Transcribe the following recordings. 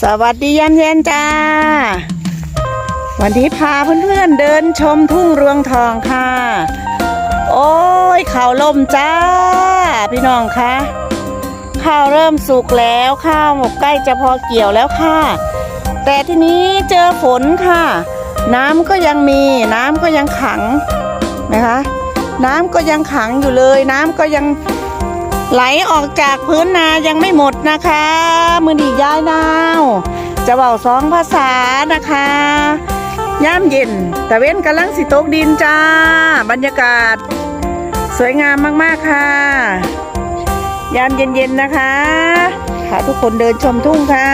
สวัสดียามเย็นจ้า วันนี้พาเพื่อนๆเดินชมทุ่งรวงทองค่ะ โอ้ยข่าวล่มจ้า พี่น้องคะข้าวเริ่มสุกแล้วข้าวหมกใกล้จะพอเกี่ยวแล้วค่ะ แต่ทีนี้เจอฝนค่ะ น้ำก็ยังมีน้ำก็ยังขังนะคะ น้ำก็ยังขังอยู่เลย น้ำก็ยัง ไหลออกจากพื้นนายังไม่หมดนะคะ มือดีย้ายนาวจะเบาสองภาษานะคะย่ามเย็นตะเว้นกำลังสิตกดินจ้า บรรยากาศ สวยงามมากๆค่ะยามเย็นๆนะคะพาทุกคนเดินชมทุ่งค่ะ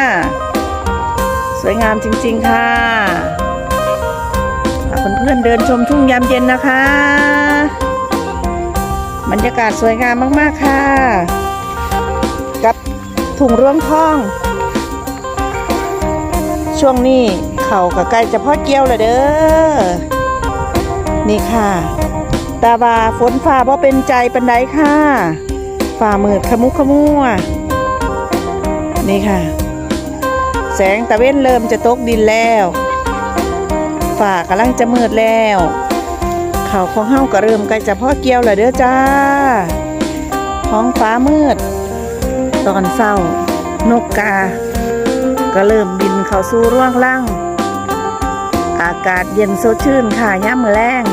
สวยงามจริงๆค่ะพาเพื่อนๆเดินชมทุ่งยามเย็นนะคะ บรรยากาศสวยงามมาก ๆ ค่ะ กับถุงร่วงทอง ช่วงนี้เขาก็ใกล้จะพอเกี่ยวแล้วเด้อ นี่ค่ะ ตาบาฝนฟ้าบ่เป็นใจปันไดค่ะ ฝ่ามืดขมุขมัว นี่ค่ะ แสงตะเว้นเริ่มจะตกดินแล้ว ฝ่ากำลังจะมืดแล้ว เขาของเฮาก็เริ่มใกล้จะพ่อเกี่ยวแล้วเด้อจ้า ท้องฟ้ามืด ตอนเศร้านกกา ก็เริ่มบินเข้าสู่ร่วงล่าง อากาศเย็นสดชื่นค่ะย่ำมือแรง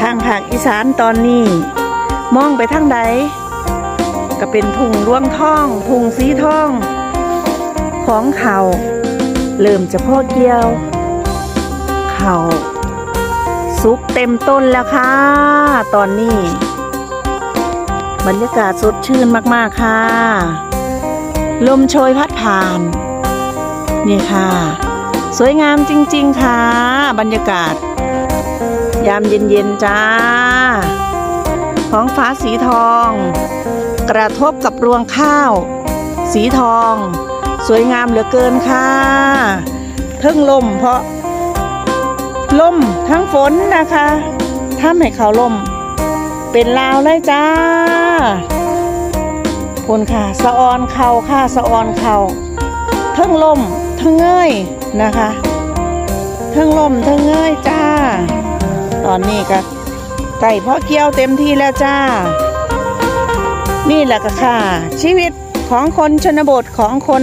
ทางภาคอีสานตอนนี้ มองไปทางใดก็เป็นทุ่งร่วงท่องทุ่งสีทอง ของเขาเริ่มจะพ่อเกี่ยว เขา สุกเต็มต้นแล้วค่ะ ตอนนี้ บรรยากาศสดชื่นมาก ๆ ค่ะ ลมโชยพัดผ่าน นี่ค่ะ สวยงามจริง ๆ ค่ะ บรรยากาศ ยามเย็น ๆ จ้า ท้องฟ้าสีทอง กระทบกับรวงข้าว สีทอง สวยงามเหลือเกินค่ะเทิงลมเพราะ ลมทั้งฝนนะคะทำให้เขาลม เป็นลาวเลยจ้าคนค่ะสะออนเขาค่ะสะออนเขาทั้งลมทั้งเงยนะคะทั้งลมทั้งเงยจ้า ตอนนี้ก็ไก่เพาะเกี้ยวเต็มที่แล้วจ้า นี่แหละค่ะ ชีวิตของคนชนบทของคน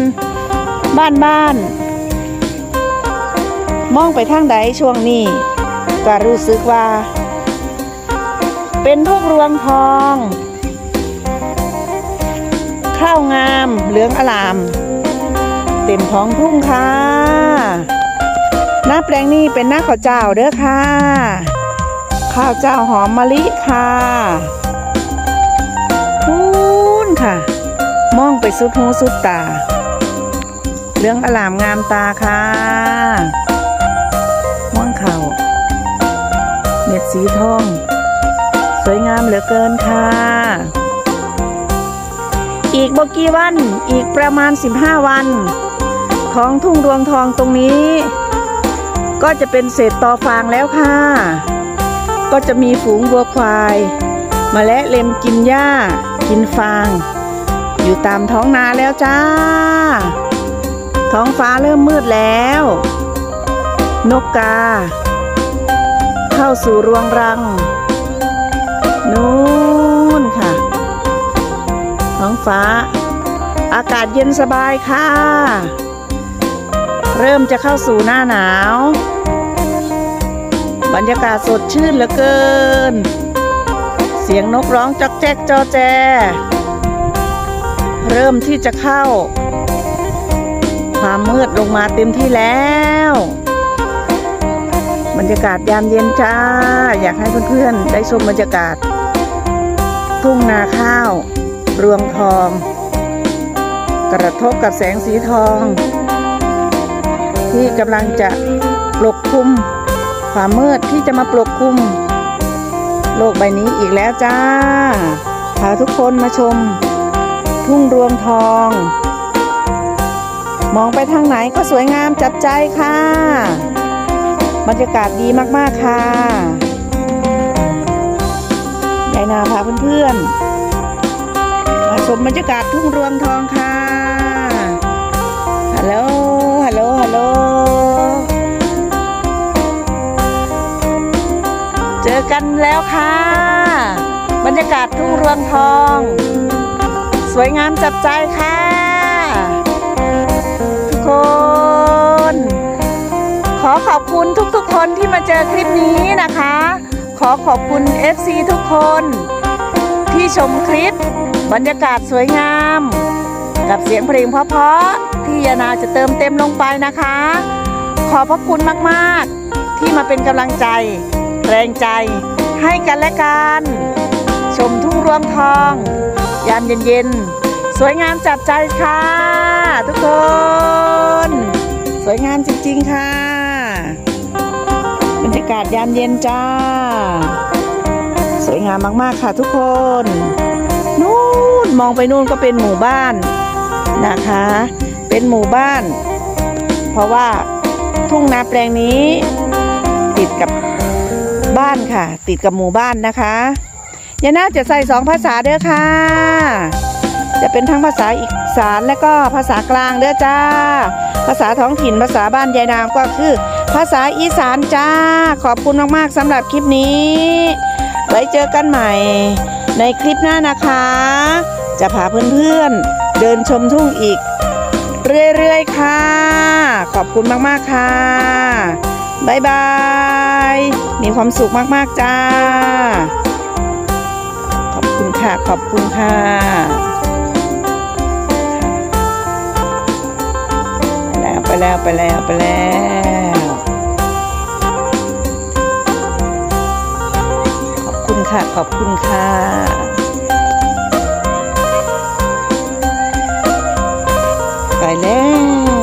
บ้านบ้าน มองไปทางใดช่วงนี้ ก็รู้สึกว่า เป็นพวกรวงทอง ข้าวงามเหลืองอลาม เต็มท้องทุ่งค่ะหน้าแปลงนี้เป็นหน้าข้าวเจ้าเด้อค่ะ ข้าวเจ้าหอมมะลิค่ะพูนค่ะ มองไปสุดหูสุดตาเหลืองอลามงามตาค่ะ เม็ดสีทอง สวยงามเหลือเกินค่ะ อีกบกี่วัน อีกประมาณ 15 วัน ท้องทุ่งรวงทองตรงนี้ ก็จะเป็นเศษตอฟางแล้วค่ะ ก็จะมีฝูงวัวควาย มาและเล็มกินหญ้า กินฟาง อยู่ตามท้องนาแล้วจ้า ท้องฟ้าเริ่มมืดแล้ว นกกา เข้าสู่รวงรัง นู่นค่ะ ท้องฟ้า อากาศเย็นสบายค่ะ เริ่มจะเข้าสู่หน้าหนาว บรรยากาศสดชื่นเหลือเกิน เสียงนกร้องจอกแจ๊กจอแจ เริ่มที่จะเข้า ความมืดลงมาเต็มที่แล้ว บรรยากาศยามเย็นจ้า อยากให้เพื่อนๆ ได้ชมบรรยากาศ ทุ่งนาข้าว รวงทอง กระทบกับแสงสีทอง ที่กำลังจะปกคลุมความมืดที่จะมาปกคลุม โลกใบนี้อีกแล้วจ้าพาทุกคนมาชม ทุ่งรวงทอง มองไปทางไหนก็สวยงามจับใจค่ะ บรรยากาศดีมากๆค่ะยายนาพาเพื่อนๆมาชมบรรยากาศทุ่งรวงทองค่ะ ฮัลโหล ฮัลโหล ฮัลโหล เจอกันแล้วค่ะ บรรยากาศทุ่งรวงทอง สวยงามจับใจค่ะ ทุกคน ขอขอบคุณ คนที่มาเจอคลิปนี้นะคะ ขอขอบคุณ FC ทุกคน ที่ชมคลิป บรรยากาศสวยงาม กับเสียงเพลงเพราะๆที่ยานาจะเติมเต็มลงไปนะคะ ขอพระคุณมากๆ ที่มาเป็นกำลังใจ แรงใจให้กันและกัน ชมทุ่งรวงทอง ยามเย็นๆ สวยงามจับใจค่ะ ทุกคน สวยงามจริงๆค่ะ รยากาศยามเย็นจ้า สวยงามมาก ๆ ค่ะทุกคน นู่นมองไปนู่นก็เป็นหมู่บ้านนะคะ เป็นหมู่บ้าน เพราะว่าทุ่งนาแปลงนี้ ติดกับบ้านค่ะ ติดกับหมู่บ้านนะคะยาน่าจะใส่สองภาษาเด้อค่ะ จะเป็นทั้งภาษาอีสานและก็ภาษากลางเด้อจ้า ภาษาท้องถิ่นภาษาบ้านยายนามก็คือ ภาษาอีสานจ้า ขอบคุณมากๆสำหรับคลิปนี้ ไว้เจอกันใหม่ ในคลิปหน้านะคะ จะพาเพื่อนๆ เดินชมทุ่งอีก เรื่อยๆค่ะ ขอบคุณมากๆค่ะบ๊ายบาย มีความสุขมากๆจ้า ขอบคุณค่ะ ขอบคุณค่ะ ไปแล้วไปแล้วไปแล้วขอบคุณค่ะ ขอบคุณค่ะ